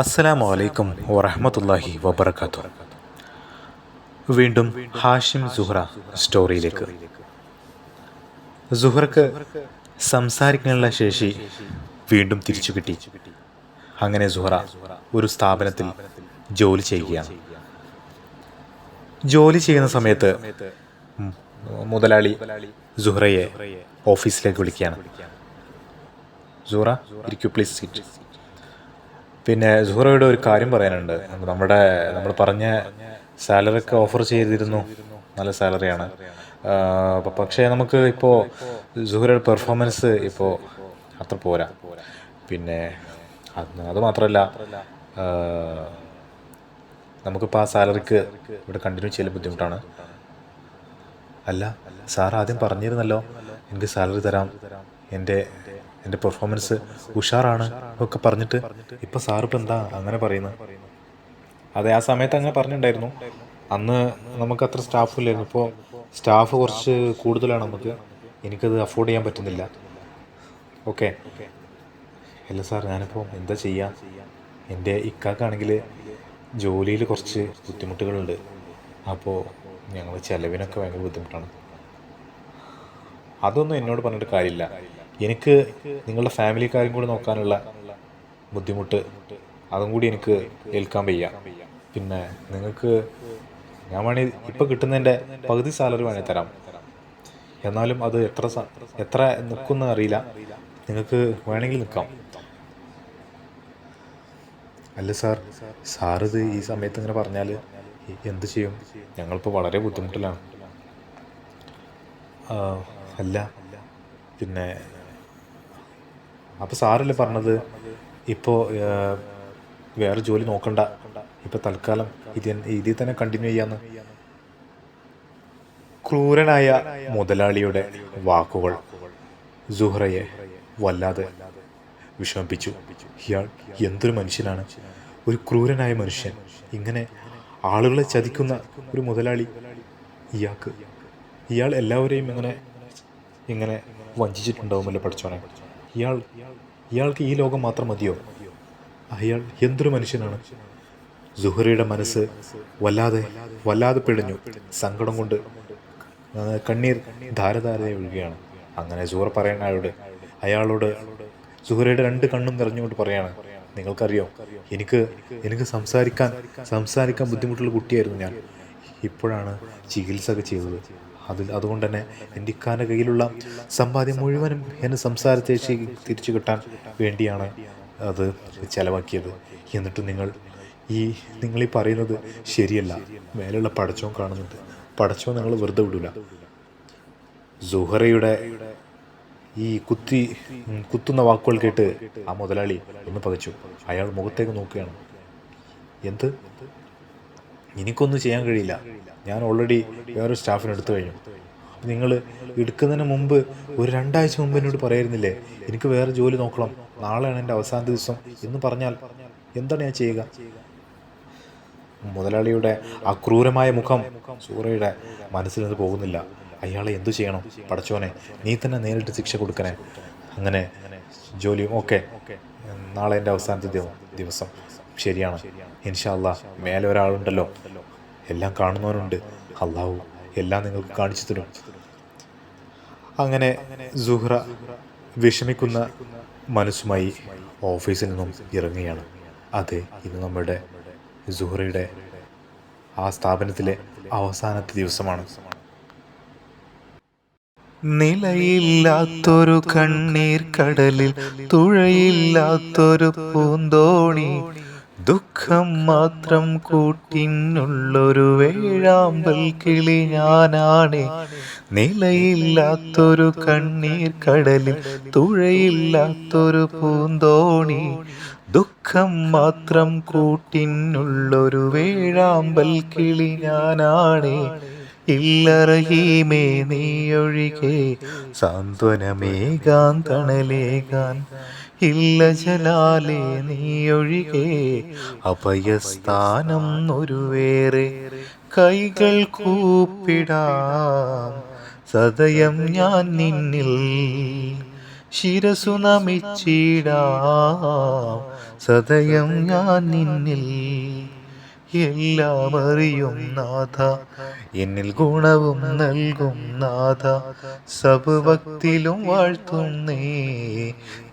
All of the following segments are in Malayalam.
അസ്സലാമു അലൈക്കും വറഹമത്തല്ലാഹി വബർക്കാത്തു വീണ്ടും ഹാഷിം സുഹ്റ സ്റ്റോറിയിലേക്ക്. സുഹ്റക്ക് സംസാരിക്കാനുള്ള ശേഷി വീണ്ടും തിരിച്ചു കിട്ടി. അങ്ങനെ സുഹ്റ ഒരു സ്ഥാപനത്തിൽ ജോലി ചെയ്യുകയാണ്. ജോലി ചെയ്യുന്ന സമയത്ത് മുതലാളി സുഹ്റയെ ഓഫീസിലേക്ക് വിളിക്കുകയാണ്. സുഹ്റ ഇരിക്കൂ പ്ലീസ് സീറ്റ് പിന്നെ സുഹറയുടെ ഒരു കാര്യം പറയാനുണ്ട്. നമ്മുടെ നമ്മൾ പറഞ്ഞ സാലറി ഒക്കെ ഓഫർ ചെയ്തിരുന്നു. നല്ല സാലറിയാണ് പക്ഷേ നമുക്ക് ഇപ്പോൾ സുഹറയുടെ പെർഫോമൻസ് ഇപ്പോൾ അത്ര പോരാ. പിന്നെ അത് മാത്രമല്ല നമുക്കിപ്പോൾ ആ സാലറിക്ക് ഇവിടെ കണ്ടിന്യൂ ചെയ്യാൻ ബുദ്ധിമുട്ടാണ്. അല്ല സാർ ആദ്യം പറഞ്ഞിരുന്നല്ലോ എനിക്ക് സാലറി തരാം. എന്റെ എന്റെ പെർഫോമൻസ് ഉഷാറാണ് ഒക്കെ പറഞ്ഞിട്ട് ഇപ്പം സാർ ഇപ്പം എന്താ അങ്ങനെ പറയുന്നത് അതെ ആ സമയത്ത് അങ്ങനെ പറഞ്ഞിട്ടുണ്ടായിരുന്നു അന്ന് നമുക്ക് അത്ര സ്റ്റാഫ് ഇല്ലായിരുന്നു. ഇപ്പോൾ സ്റ്റാഫ് കുറച്ച് കൂടുതലാണ് നമുക്ക്. എനിക്കത് അഫോർഡ് ചെയ്യാൻ പറ്റുന്നില്ല. ഓക്കെ അല്ല സാർ ഞാനിപ്പോൾ എന്താ ചെയ്യുക എന്റെ ഇക്കാക്കാണെങ്കിൽ ജോലിയിൽ കുറച്ച് ബുദ്ധിമുട്ടുകളുണ്ട്. അപ്പോൾ ഞങ്ങൾ ചിലവിനൊക്കെ ഭയങ്കര ബുദ്ധിമുട്ടാണ്. അതൊന്നും എന്നോട് പറഞ്ഞിട്ട് കാര്യമില്ല. എനിക്ക് നിങ്ങളുടെ ഫാമിലിക്കാരും കൂടി നോക്കാനുള്ള ബുദ്ധിമുട്ട് അതും കൂടി എനിക്ക് ഏൽക്കാൻ വയ്യ. പിന്നെ നിങ്ങൾക്ക് ഞാൻ വേണേൽ ഇപ്പം കിട്ടുന്നതിന്റെ പകുതി സാലറി വേണേൽ തരാം. എന്നാലും അത് എത്ര എത്ര നിൽക്കുന്ന അറിയില്ല. നിങ്ങൾക്ക് വേണമെങ്കിൽ നിൽക്കാം. അല്ല സാർ ഇത് ഈ സമയത്ത് ഇങ്ങനെ പറഞ്ഞാൽ എന്ത് ചെയ്യും? ഞങ്ങളിപ്പോൾ വളരെ ബുദ്ധിമുട്ടിലാണ്. അല്ല. പിന്നെ അപ്പോൾ സാറല്ലേ പറഞ്ഞത്? ഇപ്പോൾ വേറെ ജോലി നോക്കണ്ട. ഇപ്പോൾ തൽക്കാലം ഇത് ഇതിൽ തന്നെ കണ്ടിന്യൂ ചെയ്യാന്ന്. ക്രൂരനായ മുതലാളിയുടെ വാക്കുകൾ സുഹ്റയെ വല്ലാതെ വിഷമിപ്പിച്ചു. ഇയാൾ എന്തൊരു മനുഷ്യനാണ്? ഒരു ക്രൂരനായ മനുഷ്യൻ. ഇങ്ങനെ ആളുകളെ ചതിക്കുന്ന ഒരു മുതലാളി ഇയാൾക്ക് ഇയാൾ എല്ലാവരെയും ഇങ്ങനെ ഇങ്ങനെ വഞ്ചിച്ചിട്ടുണ്ടാവുമല്ലോ പഠിച്ചോനെ ഇയാൾ ഇയാൾക്ക് ഈ ലോകം മാത്രം മതിയോ? അയാൾ എന്തൊരു മനുഷ്യനാണ്? സുഹറയുടെ മനസ്സ് വല്ലാതെ വല്ലാതെ പിഴഞ്ഞു സങ്കടം കൊണ്ട് കണ്ണീർ ധാരധാരയെ ഒഴുകുകയാണ് അങ്ങനെ സുഹറ പറയണ അയാളോട് അയാളോട് സുഹറയുടെ രണ്ട് കണ്ണും നിറഞ്ഞുകൊണ്ട് പറയാണ് നിങ്ങൾക്കറിയോ എനിക്ക് എനിക്ക് സംസാരിക്കാൻ സംസാരിക്കാൻ ബുദ്ധിമുട്ടുള്ള കുട്ടിയായിരുന്നു ഞാൻ. ഇപ്പോഴാണ് ചികിത്സ ഒക്കെ ചെയ്തത്. അതിൽ അതുകൊണ്ട് തന്നെ എന്റെ ഇക്കാന്റെ കയ്യിലുള്ള സമ്പാദ്യം മുഴുവനും എന്നെ സംസാരശേഷി തിരിച്ചു കിട്ടാൻ വേണ്ടിയാണ് അത് ചെലവാക്കിയത്. എന്നിട്ട് നിങ്ങൾ ഈ നിങ്ങൾ ഈ പറയുന്നത് ശരിയല്ല. മേലുള്ള പടച്ചോൻ കാണുന്നുണ്ട്. പടച്ചോൻ നിങ്ങൾ വെറുതെ വിടില്ല സുഹറയുടെ ഈ കുത്തി കുത്തുന്ന വാക്കുകൾ കേട്ട് ആ മുതലാളി ഒന്ന് പകച്ചു. അയാൾ മുഖത്തേക്ക് നോക്കുകയാണ്. എന്ത്? എനിക്കൊന്നും ചെയ്യാൻ കഴിയില്ല. ഞാൻ ഓൾറെഡി വേറൊരു സ്റ്റാഫിനെ എടുത്തു കഴിഞ്ഞു. നിങ്ങൾ എടുക്കുന്നതിന് മുമ്പ് ഒരു രണ്ടാഴ്ച മുമ്പ് എന്നോട് പറയായിരുന്നില്ലേ എനിക്ക് വേറെ ജോലി നോക്കണം. നാളെയാണ് എന്റെ അവസാന ദിവസം. എന്ന് പറഞ്ഞാൽ എന്താണ് ഞാൻ ചെയ്യുക? മുതലാളിയുടെ അക്രൂരമായ ക്രൂരമായ മുഖം സൂറയുടെ മനസ്സിൽ നിന്ന് പോകുന്നില്ല. അയാളെ എന്തു ചെയ്യണം? പടച്ചോനെ നീ തന്നെ നേരിട്ട് ശിക്ഷ കൊടുക്കണേ. അങ്ങനെ ജോലിയും ഓക്കെ നാളെ എന്റെ അവസാനത്തെ ദിവസം. ശരിയാണ്. ഇൻഷാല്ല മേലെ ഒരാളുണ്ടല്ലോ. എല്ലാം കാണുന്നവരുണ്ട്. അള്ളാഹു എല്ലാം നിങ്ങൾക്ക് കാണിച്ചു തരും. അങ്ങനെ സുഹ്റ വിഷമിക്കുന്ന മനസ്സുമായി ഓഫീസിൽ നിന്നും ഇറങ്ങുകയാണ്. അതെ ഇന്ന് നമ്മുടെ സുഹ്റയുടെ ആ സ്ഥാപനത്തിലെ അവസാനത്തെ ദിവസമാണ്. നിലയില്ലാത്തൊരു കണ്ണീർ കടലിൽ തുഴയില്ലാത്തൊരു പൂന്തോണി. ദുഃഖം മാത്രം കൂട്ടിനുള്ളൊരു വേഴാമ്പൽ കിളി ഞാനാണ്. നിലയില്ലാത്തൊരു കണ്ണീർ കടലിൽ തുഴയില്ലാത്തൊരു പൂന്തോണി. ദുഃഖം മാത്രം കൂട്ടിനുള്ളൊരു വേഴാമ്പൽ കിളി ഞാനാണ്. ഇല്ലറഹീമേ നീയൊഴികെ സാന്ത്വനമേകാൻ തണലേകാൻ ഇല്ല ജലാലേ നീയൊഴികെ അഭയസ്ഥാനം ഒരു കൈകൾ കൂപ്പിടാം. സദയം ഞാൻ നിന്നിൽ ശിരസു നമിച്ചിടാം. സദയം ഞാൻ നിന്നിൽ എല്ലാം അറിയും നാഥ. എന്നിൽ ഗുണവും നൽകും നാഥ. സബഭക്തിലും വാഴ്ത്തുന്നേ.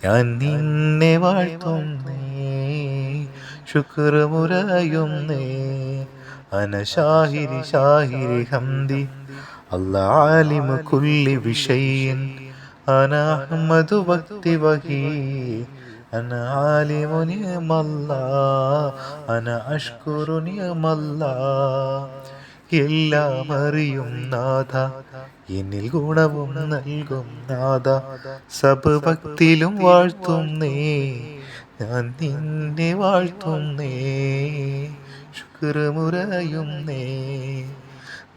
ഞാൻ നിന്നെ വാഴ്ത്തുന്നേ. ശുക്രമുറയുന്നേ അന ഷാഹിരി ഹംദി. അല്ലാലിമ കുല്ലി വിഷയിൻ. അന അഹ്മദു ഭക്തി വഹി അന ആലിമു നിയമല്ലാ അന അഷ്കുറു നിയമല്ലാ എല്ലാം അറിയും നാഥ എന്നിൽ ഗുണവും നൽകും നാഥ സബ് ഭക്തിയിലും വാഴ്ത്തുന്നേ ഞാൻ നിന്നെ വാഴ്ത്തുന്നേ ശുക്രമുറയുന്നേ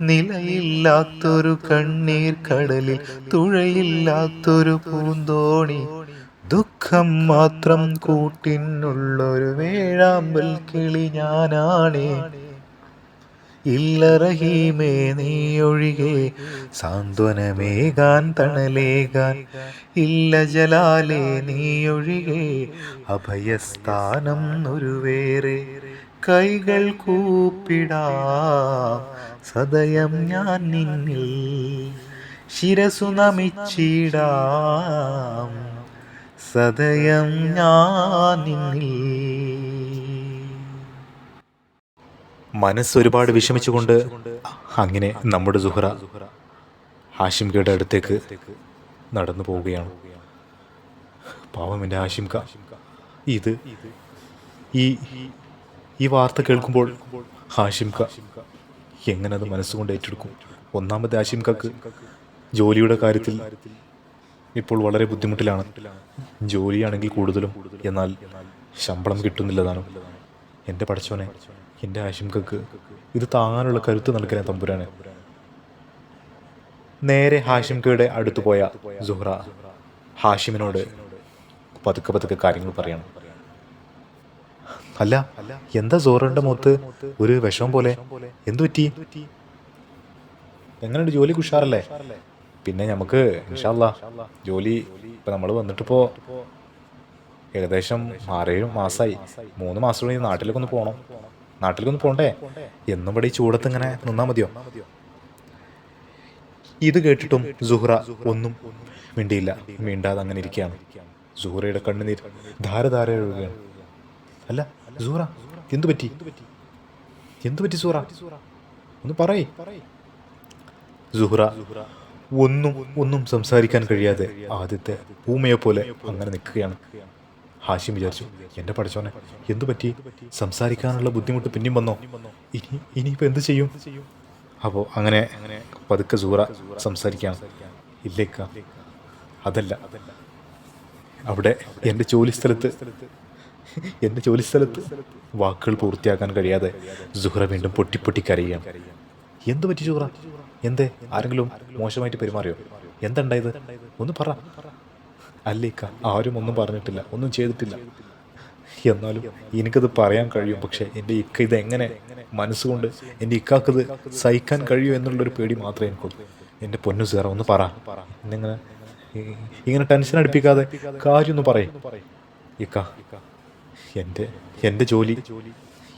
നിലയില്ലാത്തൊരു കണ്ണീർ കടലിൽ തുഴയില്ലാത്തൊരു പൂന്തോണി. ദുഃഖം മാത്രം കൂട്ടിനുള്ളൊരു വേഴാമ്പൽ കിളി ഞാനാണേ. ഇല്ല നീ ഒഴികെ സാന്ത്വനമേകാൻ തണലേകാൻ. ഇല്ല ജലാലേ നീ ഒഴികെ അഭയസ്ഥാനം ഒരു വേറെ കൈകൾ കൂപ്പിടാ സദയം ഞാൻ നിന്നിൽ ശിരസു നമിച്ചിടാം. സദയം ഞാൻ നിന്നിൽ മനസ്സ് ഒരുപാട് വിഷമിച്ചുകൊണ്ട് അങ്ങനെ നമ്മുടെ സുഹറ ഹാഷിംകയുടെ അടുത്തേക്ക് നടന്നു പോവുകയാണ്. പാവം എന്റെ ഹാഷിംക ഇത് ഈ ഈ വാർത്ത കേൾക്കുമ്പോൾ ഹാഷിംക എങ്ങനെ അത് മനസ്സുകൊണ്ട് ഏറ്റെടുക്കും? ഒന്നാമത്തെ ഹാഷിംകക്ക് ജോലിയുടെ കാര്യത്തിൽ ഇപ്പോൾ വളരെ ബുദ്ധിമുട്ടിലാണ്. ജോലിയാണെങ്കിൽ കൂടുതലും എന്നാൽ ശമ്പളം കിട്ടുന്നില്ലതാണ് എന്റെ പഠിച്ചോനെ എന്റെ ആശങ്കക്ക് ഇത് താങ്ങാനുള്ള കരുത്ത് നൽകണേ തമ്പുരാനെ. നേരെ ഹാഷിംകയുടെ അടുത്ത് പോയ സുഹ്ര ഹാഷിമിനോട് പതുക്കെ പതുക്കെ കാര്യങ്ങൾ പറയണം. അല്ല എന്താ സോറന്റെ മുഖത്ത് ഒരു വിഷമം പോലെ? എന്തു പറ്റി എങ്ങനെയുണ്ട് ജോലി? ഉഷാറല്ലേ പിന്നെ നമുക്ക് ഇൻഷാല്ല ജോലി ഇപ്പൊ നമ്മൾ വന്നിട്ടിപ്പോ ഏകദേശം ആറേഴ് മാസമായി മൂന്ന് മാസം കൂടി നാട്ടിലേക്ക് ഒന്ന് പോകണം നാട്ടിലേക്ക് ഒന്ന് പോകണ്ടേ എന്നും ഇവിടെ ഈ ചൂടത്ത് ഇങ്ങനെ നിന്നാ മതിയോ? ഇത് കേട്ടിട്ടും സുഹ്റ ഒന്നും മിണ്ടിയില്ല. മിണ്ടാതെ അങ്ങനെ ഇരിക്കുകയാണ്. സുഹ്റയുടെ കണ്ണുനീർ ധാരധാര ഒഴുകുകയാണ്. അല്ല സുഹ്റ എന്തു പറ്റി? എന്തു പറ്റി സുഹ്റ? ഒന്ന് പറയ്. സുഹ്റ ഒന്നും ഒന്നും സംസാരിക്കാൻ കഴിയാതെ ആദ്യത്തെ ഭൂമിയെ പോലെ അങ്ങനെ നിൽക്കുകയാണ്. ഹാഷിം വിചാരിച്ചു എന്റെ പഠിച്ചോനെ എന്തു പറ്റി? സംസാരിക്കാനുള്ള ബുദ്ധിമുട്ട് പിന്നെയും വന്നോ? ഇനി ഇനിയിപ്പോൾ എന്ത് ചെയ്യും? അപ്പോ അങ്ങനെ പതുക്കെ സൂറ സംസാരിക്കാം. ഇല്ലേക്ക? അതല്ല. അവിടെ എന്റെ ജോലി സ്ഥലത്ത് എന്റെ ജോലി സ്ഥലത്ത് വാക്കുകൾ പൂർത്തിയാക്കാൻ കഴിയാതെ സുഹറ വീണ്ടും പൊട്ടിപ്പൊട്ടി പൊട്ടി കരയുകയാണ്. എന്തു പറ്റി സുഹറ എന്തേ? ആരെങ്കിലും മോശമായിട്ട് പെരുമാറിയോ? എന്തുണ്ടായത്? ഒന്ന് പറ. അല്ലേക്ക ആരും ഒന്നും പറഞ്ഞിട്ടില്ല ഒന്നും ചെയ്തിട്ടില്ല. എന്നാലും എനിക്കത് പറയാൻ കഴിയും പക്ഷെ എന്റെ ഇക്ക ഇത് എങ്ങനെ മനസ്സുകൊണ്ട് എന്റെ ഇക്കാക്കത് സഹിക്കാൻ കഴിയും എന്നുള്ളൊരു പേടി മാത്രമേ എനിക്കുള്ളൂ. എന്റെ പൊന്നു സാറ ഒന്ന് പറ. എന്നിങ്ങനെ ഇങ്ങനെ ടെൻഷൻ അടുപ്പിക്കാതെ കാര്യം ഒന്ന് പറയും. ഇക്ക എന്റെ എന്റെ ജോലി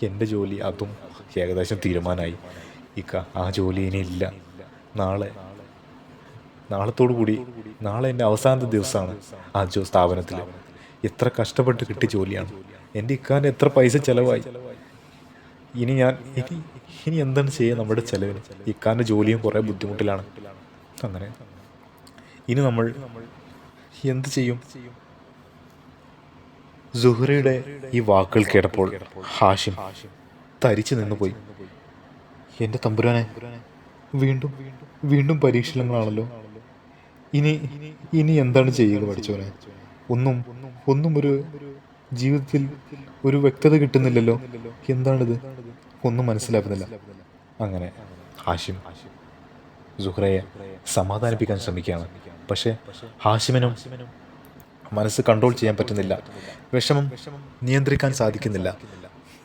എന്റെ ജോലി അതും ഏകദേശം തീരുമാനമായി. ഇക്ക ആ ജോലി ഇനി ഇല്ല നാളെ. നാളത്തോടു കൂടി നാളെ എന്റെ അവസാനത്തെ ദിവസമാണ് ആ ജോ സ്ഥാപനത്തിൽ എത്ര കഷ്ടപ്പെട്ട് കിട്ടിയ ജോലിയാണ്. എന്റെ ഇക്കാന്റെ എത്ര പൈസ ചിലവായി. ഇനി ഞാൻ ഇനി ഇനി എന്താണ് ചെയ്യുക നമ്മുടെ ചിലവിന്? ഇക്കാന്റെ ജോലിയും കുറേ ബുദ്ധിമുട്ടിലാണ്. അങ്ങനെ. ഇനി നമ്മൾ എന്ത് ചെയ്യും? സുഹ്റയുടെ ഈ വാക്കുകൾ കേട്ടപ്പോൾ ഹാഷിം തരിച്ചു നിന്നുപോയി. എന്റെ തമ്പുരാനെ വീണ്ടും വീണ്ടും പരീക്ഷണങ്ങളാണല്ലോ. ഇനി ഇനി എന്താണ് ചെയ്യുക പഠിച്ചവനെ? ഒന്നും ഒന്നും ഒരു ജീവിതത്തിൽ ഒരു വ്യക്തത കിട്ടുന്നില്ലല്ലോ. എന്താണിത്? ഒന്നും മനസ്സിലാക്കുന്നില്ല. അങ്ങനെ. ഹാഷിം സുഹ്രയെ സമാധാനിപ്പിക്കാൻ ശ്രമിക്കുകയാണ്. പക്ഷേ ഹാഷിമിനും മനസ്സ് കൺട്രോൾ ചെയ്യാൻ പറ്റുന്നില്ല. വിഷമം നിയന്ത്രിക്കാൻ സാധിക്കുന്നില്ല.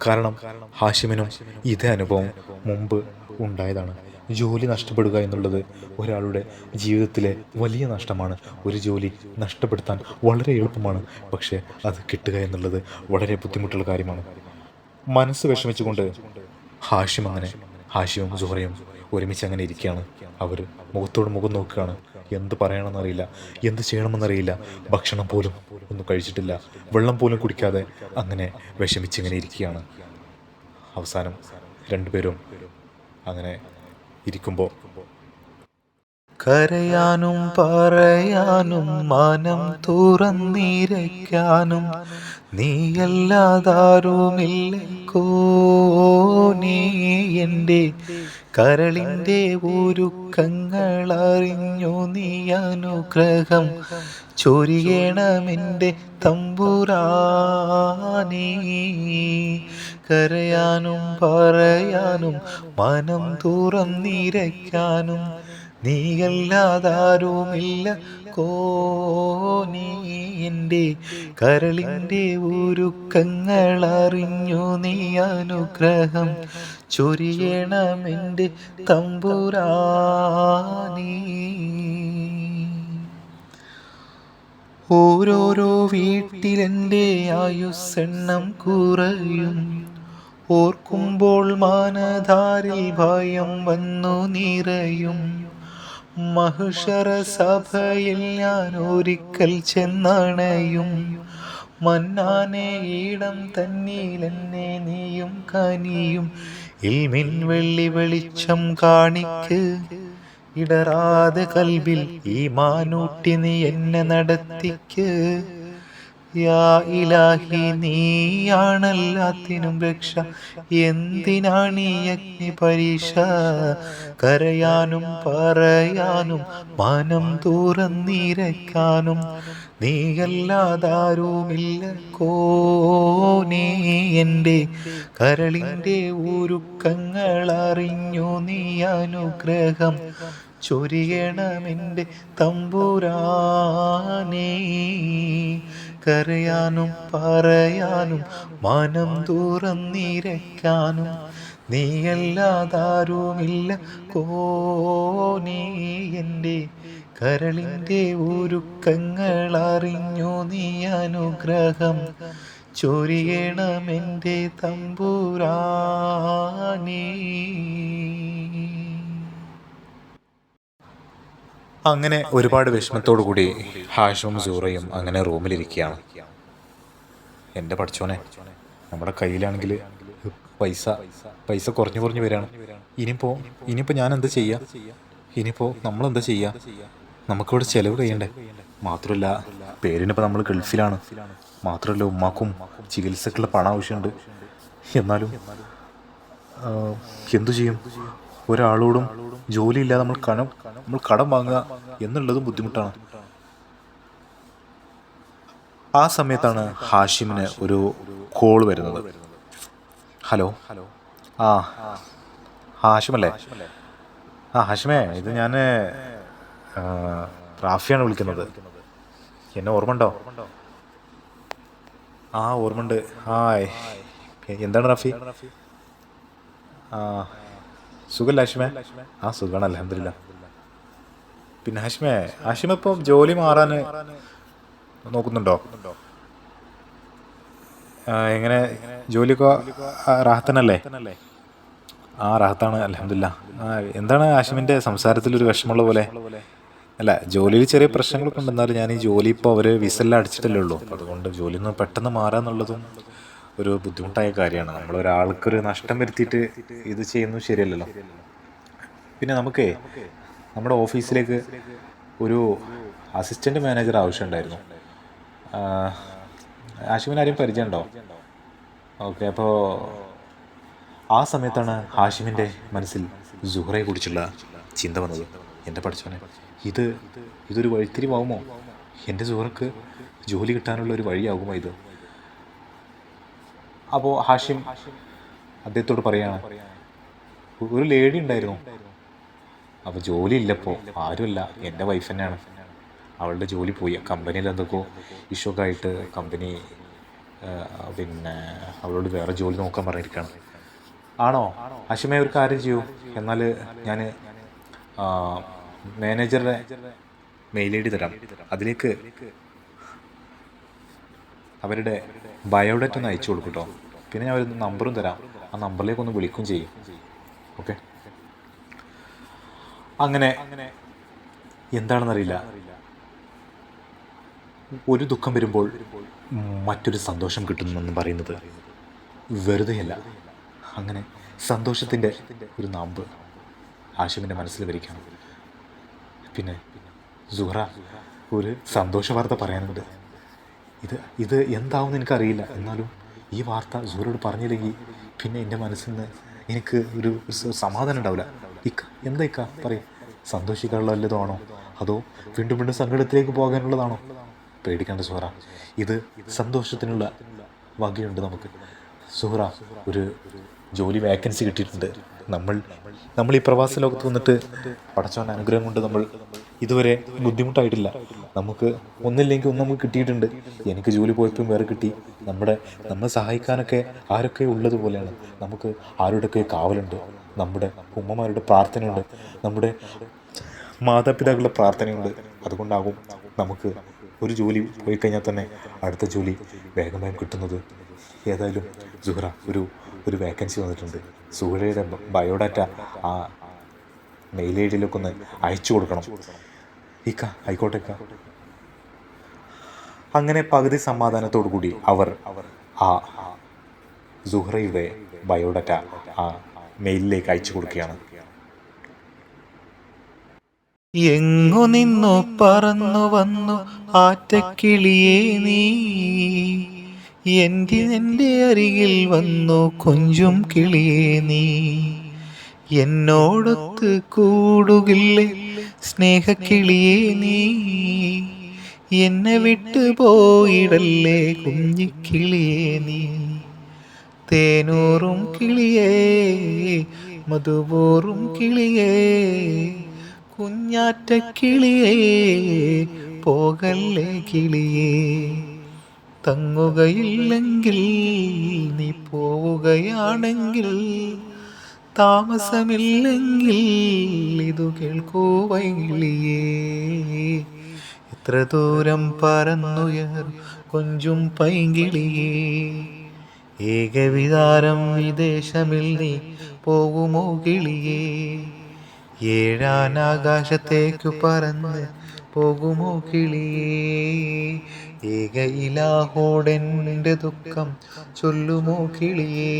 കാരണം ഹാഷിമിനും ഇതേ അനുഭവം മുമ്പ് ഉണ്ടായതാണ്. ജോലി നഷ്ടപ്പെടുക എന്നുള്ളത് ഒരാളുടെ ജീവിതത്തിലെ വലിയ നഷ്ടമാണ്. ഒരു ജോലി നഷ്ടപ്പെടുത്താൻ വളരെ എളുപ്പമാണ്. പക്ഷേ അത് കിട്ടുക എന്നുള്ളത് വളരെ ബുദ്ധിമുട്ടുള്ള കാര്യമാണ്. മനസ്സ് വിഷമിച്ചുകൊണ്ട് ഹാഷിം അങ്ങനെ ഹാഷിമും സുഹറയും ഒരുമിച്ച് അങ്ങനെ ഇരിക്കുകയാണ്. അവർ മുഖത്തോട് മുഖം നോക്കുകയാണ്. എന്ത് പറയണമെന്നറിയില്ല. എന്ത് ചെയ്യണമെന്നറിയില്ല. ഭക്ഷണം പോലും ഒന്നും കഴിച്ചിട്ടില്ല. വെള്ളം പോലും കുടിക്കാതെ അങ്ങനെ വിഷമിച്ചിങ്ങനെ ഇരിക്കുകയാണ്. അവസാനം രണ്ടുപേരും അങ്ങനെ ഇരിക്കുമ്പോൾ കരയാനും പറയാനും മനം തുറന്നിരയ്ക്കാനും നീയല്ലാതാരുമില്ലക്കോ? നീ എന്റെ കരളിന്റെ ഒരുക്കങ്ങളറിഞ്ഞു നീ അനുഗ്രഹം ചൊരിയണമെന്റെ തമ്പുരാനീ. കരയാനും പറയാനും മനം തുറന്നിരയ്ക്കാനും നീയല്ലാതാരുമില്ല. നീ എന്റെ കരളിന്റെ ഉരുക്കങ്ങളറിഞ്ഞു നീ അനുഗ്രഹം ചൊരിയണമെന്റെ തമ്പുരാനീ. ഓരോരോ വീട്ടിലെന്റെ ആയുസ്സെണ്ണം കുറയും. ഓർക്കുമ്പോൾ മാനധാരിൽ ഭയം വന്നു നിറയും. മഹിഷറ സഭയിൽ ഞാൻ ഒരിക്കൽ ചെന്നണയും. മന്നാനെ ഈടം തന്നീലെന്നെ നീയും കനിയും. ഇൽമിൻ വെള്ളി വെളിച്ചം കാണിക്ക്. ഇടറാതെ കൽവിൽ ഈ മാനൂട്ടി നീ എന്നെ നടത്തിക്ക്. യാ ഇലാഹി നീയാണല്ലാത്തിനും രക്ഷ. എന്തിനാണ് ഈ അഗ്നി പരീക്ഷ കരയാനും പറയാനും മനം തുറന്നിരക്കാനും നീയല്ലാതാരുമില്ല കോനേ. എന്റെ കരളിന്റെ ഊരുക്കങ്ങളറിഞ്ഞു നീ അനുഗ്രഹം ചൊരിയണമെന്റെ തമ്പുരാനേ. കരയാനും പറയാനും മനം തുറന്നിരക്കാനും നീയല്ലാതാരുമില്ല. നീ എന്റെ കരളിന്റെ ഒരുക്കങ്ങളറിഞ്ഞു നീ അനുഗ്രഹം ചൊരിയണമെന്റെ തമ്പുരാനേ. അങ്ങനെ ഒരുപാട് വിഷമത്തോടു കൂടി ഹാഷും സൂറയും അങ്ങനെ റൂമിലിരിക്കുകയാണ്. എന്റെ പഠിച്ചോനെ നമ്മുടെ കയ്യിലാണെങ്കിൽ പൈസ പൈസ കുറഞ്ഞു കുറഞ്ഞു വരികയാണ്. ഇനിയിപ്പോൾ ഇനിയിപ്പോൾ ഞാൻ എന്താ ചെയ്യുക ഇനിയിപ്പോൾ നമ്മൾ എന്താ ചെയ്യുക നമുക്കിവിടെ ചിലവ് കഴിയണ്ടേ? മാത്രമല്ല പേരിനിപ്പോൾ നമ്മൾ ഗൾഫിലാണ്. മാത്രമല്ല ഉമ്മാക്കും ചികിത്സക്കുള്ള പണം ആവശ്യമുണ്ട്. എന്നാലും എന്തു ചെയ്യും? ഒരാളോടും ജോലിയില്ലാതെ നമ്മൾ കടം നമ്മൾ കടം വാങ്ങുക എന്നുള്ളതും ബുദ്ധിമുട്ടാണ്. ആ സമയത്താണ് ഹാഷിമിന് ഒരു കോൾ വരുന്നത്. ഹലോ? ഹലോ ആ ഹാഷിമല്ലേ? ആ ഹാഷിമേ ഇത് ഞാൻ റാഫിയാണ് വിളിക്കുന്നത്. എന്നെ ഓർമ്മ ഉണ്ടോ ആ ഓർമ്മണ്ട് ഹായ്. എന്താണ് റാഫി? ആ സുഖല്ല ഹാഷിമേ? ആ സുഖമാണ് അലഹമില്ല പിന്നെ ഹാഷിമേ ഹാഷിമ ഇപ്പം ജോലി മാറാൻ നോക്കുന്നുണ്ടോ? എങ്ങനെ ജോലിയൊക്കെ റാഹത്തനല്ലേ? ആ റാഹത്താണ് അലഹമില്ല എന്താണ് ഹാഷിമിന്റെ സംസാരത്തിൽ ഒരു വിഷമമുള്ള പോലെ? അല്ല ജോലിയിൽ ചെറിയ പ്രശ്നങ്ങളൊക്കെ ഉണ്ട് എന്നാലും ഞാൻ ഈ ജോലി ഇപ്പോൾ അവർ വിസെല്ലാം അടിച്ചിട്ടല്ലേ ഉള്ളൂ. അതുകൊണ്ട് ജോലിന്ന് പെട്ടെന്ന് മാറാന്നുള്ളതും ഒരു ബുദ്ധിമുട്ടായ കാര്യമാണ്. നമ്മൾ ഒരാൾക്കൊരു നഷ്ടം വരുത്തിയിട്ട് ഇത് ചെയ്യുന്നത് ശരിയല്ലല്ലോ. പിന്നെ നമുക്കേ നമ്മുടെ ഓഫീസിലേക്ക് ഒരു അസിസ്റ്റന്റ് മാനേജർ ആവശ്യമുണ്ടായിരുന്നു. ഹാഷിമിന് ആരെയും പരിചയമുണ്ടോ? ഓക്കെ അപ്പോൾ ആ സമയത്താണ് ഹാഷിമിന്റെ മനസ്സിൽ സുഹറയെ കുറിച്ചുള്ള ചിന്ത വന്നത്. എന്റെ പഠിച്ചവനെ ഇത് ഇതൊരു വഴിത്തിരിവാകുമോ എന്റെ സുഹറക്ക് ജോലി കിട്ടാനുള്ള ഒരു വഴിയാകുമോ ഇത്? അപ്പോൾ ഹാഷിം അദ്ദേഹത്തോട് പറയാണ് ഒരു ലേഡി ഉണ്ടായിരുന്നു. അപ്പോൾ ജോലി ഇല്ലപ്പോൾ ആരുമില്ല. എന്റെ വൈഫ് തന്നെയാണ്. അവളുടെ ജോലി പോയി. കമ്പനിയിൽ എന്തൊക്കെയോ ഇഷ്യൂ ഒക്കെ ആയിട്ട് കമ്പനി പിന്നെ അവളോട് വേറെ ജോലി നോക്കാൻ പറഞ്ഞിരിക്കുകയാണ്. ആണോ? ആഷിമേ ഒരു കാര്യം ചെയ്യൂ. എന്നാൽ ഞാൻ മാനേജറുടെ മെയിൽ ഐ ഡി തരാം. അതിലേക്ക് അവരുടെ ബയോഡേറ്റ ഒന്ന് അയച്ചു കൊടുക്കും കേട്ടോ പിന്നെ ഞാൻ ഒരു നമ്പറും തരാം. ആ നമ്പറിലേക്ക് ഒന്ന് വിളിക്കും ചെയ്യും. ഓക്കെ? അങ്ങനെ എന്താണെന്നറിയില്ല. ഒരു ദുഃഖം വരുമ്പോൾ മറ്റൊരു സന്തോഷം കിട്ടുന്നെന്ന് പറയുന്നത് വെറുതെയല്ല. അങ്ങനെ സന്തോഷത്തിന്റെ ഒരു നാമ്പ് ആശുവിന്റെ മനസ്സിൽ വരിക്കണം പിന്നെ സുഹറ ഒരു സന്തോഷ വാർത്ത പറയാനുണ്ട്. ഇത് ഇത് എന്താവും എനിക്കറിയില്ല. എന്നാലും ഈ വാർത്ത സൂര്യോട് പറഞ്ഞില്ലെങ്കിൽ പിന്നെ എന്റെ മനസ്സിൽ നിന്ന് എനിക്ക് ഒരു സമാധാനം ഉണ്ടാവില്ല. ഇക്ക എന്താ ഇക്ക? പറയും. സന്തോഷിക്കാനുള്ള വല്ലതാണോ അതോ വീണ്ടും വീണ്ടും സങ്കടത്തിലേക്ക് പോകാനുള്ളതാണോ? പേടിക്കേണ്ട സുഹറ. ഇത് സന്തോഷത്തിനുള്ള വകയുണ്ട് നമുക്ക്. സുഹറ ഒരു ജോലി വേക്കൻസി കിട്ടിയിട്ടുണ്ട്. നമ്മൾ നമ്മൾ ഈ പ്രവാസ ലോകത്ത് വന്നിട്ട് പടച്ചവന്റെ അനുഗ്രഹം കൊണ്ട് നമ്മൾ ഇതുവരെ ബുദ്ധിമുട്ടായിട്ടില്ല. നമുക്ക് ഒന്നില്ലെങ്കിൽ ഒന്ന് നമുക്ക് കിട്ടിയിട്ടുണ്ട്. എനിക്ക് ജോലി പോയപ്പോൾ വേറെ കിട്ടി. നമ്മുടെ നമ്മളെ സഹായിക്കാനൊക്കെ ആരൊക്കെ ഉള്ളതുപോലെയാണ് നമുക്ക് ആരുടെയൊക്കെ കാവലുണ്ട്. നമ്മുടെ ഉമ്മമാരുടെ പ്രാർത്ഥനയുണ്ട്. നമ്മുടെ മാതാപിതാക്കളുടെ പ്രാർത്ഥനയുണ്ട്. അതുകൊണ്ടാകും നമുക്ക് ഒരു ജോലി പോയി കഴിഞ്ഞാൽ തന്നെ അടുത്ത ജോലി വേഗം വേഗം കിട്ടുന്നത്. ഏതായാലും സുഹറ ഒരു ഒരു വേക്കൻസി വന്നിട്ടുണ്ട്. സുഹൃയുടെ ബയോഡാറ്റ ആ മെയിൽ ഐ ഡിയിലേക്ക് ഒന്ന് അയച്ചു കൊടുക്കണം. ഇക്ക ആയിക്കോട്ടെ ഇക്ക. അങ്ങനെ പകുതി സമാധാനത്തോടു കൂടി അവർ ആ സുഹ്രയുടെ ബയോഡാറ്റ ആ മെയിലിലേക്ക് അയച്ചു കൊടുക്കുകയാണ്. എങ്ങു നിന്നു പറന്നു വന്നു ആറ്റക്കിളിയേ നീ. എന്തിനെന്റെ അരികിൽ വന്നു കൊഞ്ചും കിളിയേ നീ? എന്നോടൊത്ത് കൂടുകില്ലേ സ്നേഹക്കിളിയേ നീ? എന്നെ വിട്ടു പോയിടല്ലേ കുഞ്ഞിക്കിളിയേ നീ? തേനൂറും കിളിയേ മധുപോറും കിളിയേ കുഞ്ഞാറ്റ കിളിയേ പോകല്ലേ കിളിയേ? തങ്ങുകയില്ലെങ്കിൽ നീ പോവുകയാണെങ്കിൽ താമസമില്ലെങ്കിൽ ഇതു കേൾക്കൂ വൈകിളിയേ എത്ര ദൂരം പറന്നുയർ കൊഞ്ചും പൈങ്കിളിയേ. ഏകവിതാരം വിദേശമിൽ നീ പോകുമോ കിളിയേ? ഏഴാനാകാശത്തേക്കു പറന്ന് പോകുമോ കിളിയേ ഏക ഇലാഹോടെന്റെ ദുഃഖം ചൊല്ലുമോ കിളിയേ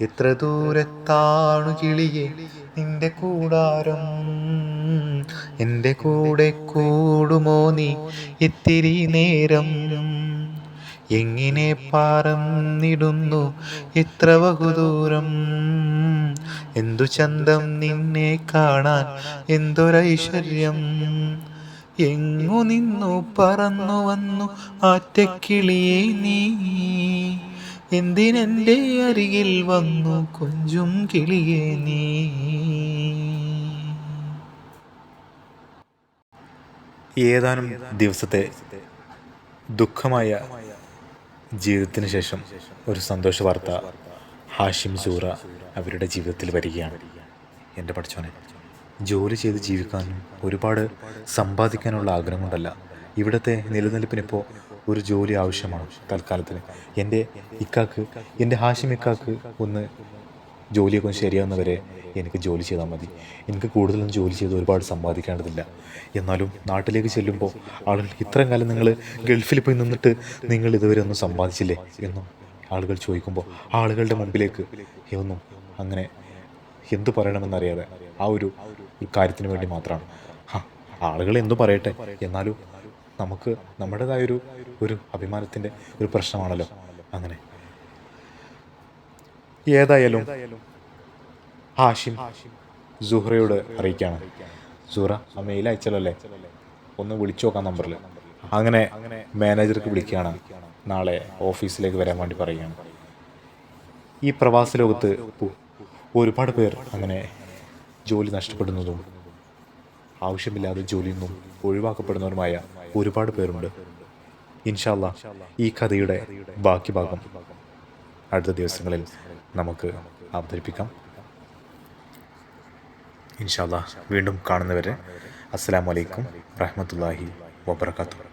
എത്ര ദൂരത്താണു കിളിയേ നിന്റെ കൂടാരം? എന്റെ കൂടെ കൂടുമോ നീ ഇത്തിരി നേരം? എങ്ങനെ പറന്നിടുന്നു ഇത്ര ബഹുദൂരം? എന്തു ചന്തം നിന്നെ കാണാൻ എന്തൊരൈശ്വര്യം? എങ്ങു നിന്നു പറന്നു വന്നു ആറ്റക്കിളിയെ നീ? എന്തിനെന്റെ അരികിൽ വന്നു കൊഞ്ചും കിളിയെ നീ? ഏതാനും ദിവസത്തെ ദുഃഖമായ ജീവിതത്തിന് ശേഷം ഒരു സന്തോഷ വാർത്ത ഹാഷിം സൂറ. അവരുടെ ജീവിതത്തിൽ വരികയാണ്. എന്റെ പഠിച്ചോനെ ജോലി ചെയ്ത് ജീവിക്കാനും ഒരുപാട് സമ്പാദിക്കാനുള്ള ആഗ്രഹം കൊണ്ടല്ല ഇവിടുത്തെ നിലനിൽപ്പിനിപ്പോൾ ഒരു ജോലി ആവശ്യമാണ് തൽക്കാലത്തിന്. എന്റെ ഇക്കാക്ക് എന്റെ ഹാഷിം ഇക്കാക്ക് ഒന്ന് ജോലിയൊക്കെ ഒന്ന് ശരിയാവുന്നവരെ എനിക്ക് ജോലി ചെയ്താൽ മതി. എനിക്ക് കൂടുതലും ജോലി ചെയ്ത് ഒരുപാട് സമ്പാദിക്കേണ്ടതില്ല. എന്നാലും നാട്ടിലേക്ക് ചെല്ലുമ്പോൾ ആളുകൾ ഇത്രയും കാലം നിങ്ങൾ ഗൾഫിൽ പോയി നിന്നിട്ട് നിങ്ങൾ ഇതുവരെ ഒന്നും സമ്പാദിച്ചില്ലേ? എന്നും ആളുകൾ ചോദിക്കുമ്പോൾ ആളുകളുടെ മുമ്പിലേക്ക് ഒന്നും അങ്ങനെ എന്തു പറയണമെന്നറിയാതെ ആ ഒരു കാര്യത്തിന് വേണ്ടി മാത്രമാണ്. ആളുകൾ എന്തു പറയട്ടെ? എന്നാലും നമുക്ക് നമ്മുടേതായൊരു ഒരു അഭിമാനത്തിന്റെ ഒരു പ്രശ്നമാണല്ലോ. അങ്ങനെ. ഏതായാലും ഹാഷിം സുഹ്രയോട് അറിയിക്കാണ്. സുഹ്ര ആ മെയിൽ അയച്ചല്ലോ ഒന്ന് വിളിച്ചു നോക്കാം നമ്പറിൽ. അങ്ങനെ മാനേജർക്ക് വിളിക്കുകയാണ്. നാളെ ഓഫീസിലേക്ക് വരാൻ വേണ്ടി പറയുകയാണ്. ഈ പ്രവാസ ലോകത്ത് ഒരുപാട് പേർ അങ്ങനെ ജോലി നഷ്ടപ്പെടുന്നതും ആവശ്യമില്ലാതെ ജോലിയിൽ നിന്നും ഒഴിവാക്കപ്പെടുന്നവരുമായ ഒരുപാട് പേരുണ്ട്. ഇൻഷാല്ല ഈ കഥയുടെ ബാക്കി ഭാഗം അടുത്ത ദിവസങ്ങളിൽ നമുക്ക് അവതരിപ്പിക്കാം. ഇൻഷാല്ല വീണ്ടും കാണുന്നവരെ അസ്സാം വലൈക്കും വറഹമത്തല്ലാഹി വബർക്കാത്തു